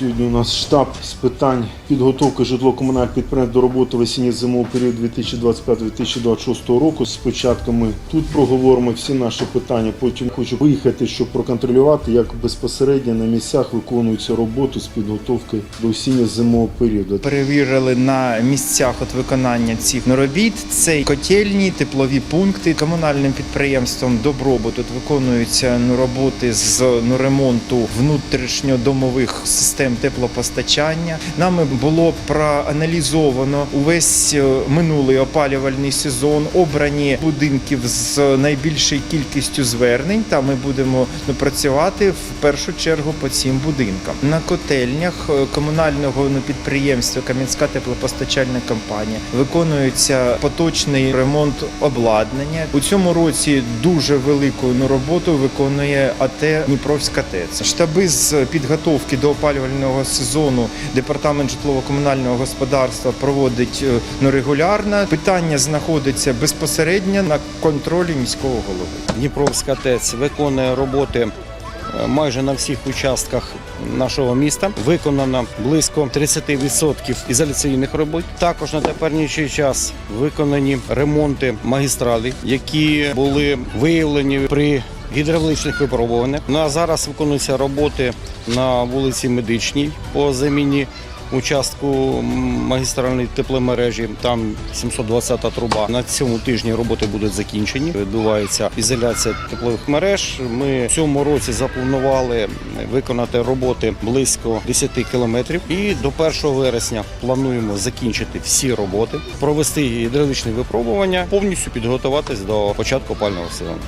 Сьогодні у нас штаб з питань підготовки житлово-комунальних підприємств до роботи в осінньо-зимовий період 2025-2026 року. Спочатку ми тут проговоримо всі наші питання. Потім хочу виїхати, щоб проконтролювати, як безпосередньо на місцях виконується роботу з підготовки до осінньо-зимового періоду. Перевірили на місцях от виконання цих робіт. Це котельні, теплові пункти. Комунальним підприємством Добробут тут виконуються ну, роботи з ну, ремонту внутрішньодомових систем теплопостачання. Нами було проаналізовано увесь е, минулий опалювальний сезон, обрані будинків з найбільшою кількістю звернень. Та ми будемо працювати в першу чергу по цим будинкам. На котельнях е, комунального ну, підприємства Кам'янська теплопостачальна компанія виконується поточний ремонт обладнання. У цьому році дуже велику ну, роботу виконує АТ Дніпровська ТЕЦ. Штаби з підготовки до опалювального сезону департамент житлово-комунального господарства проводить е, ну, регулярно. Питання знаходиться безпосередньо на контролі міського голови. Дніпровська ТЕЦ виконує роботи е, майже на всіх участках нашого міста. Виконано близько 30% ізоляційних робот. Також на теперішній час виконані ремонти магістралей, які були виявлені при гідравличних випробуваннях. Ну а зараз виконуються роботи на вулиці Медичній по заміні участку магістральної тепломережі. Там 720 труба. На цьому тижні роботи будуть закінчені. Відбувається ізоляція теплових мереж. Ми в цьому році запланували виконати роботи близько 10 кілометрів. І до 1 вересня плануємо закінчити всі роботи, провести гідравлічне випробування, повністю підготуватись до початку опального сезону.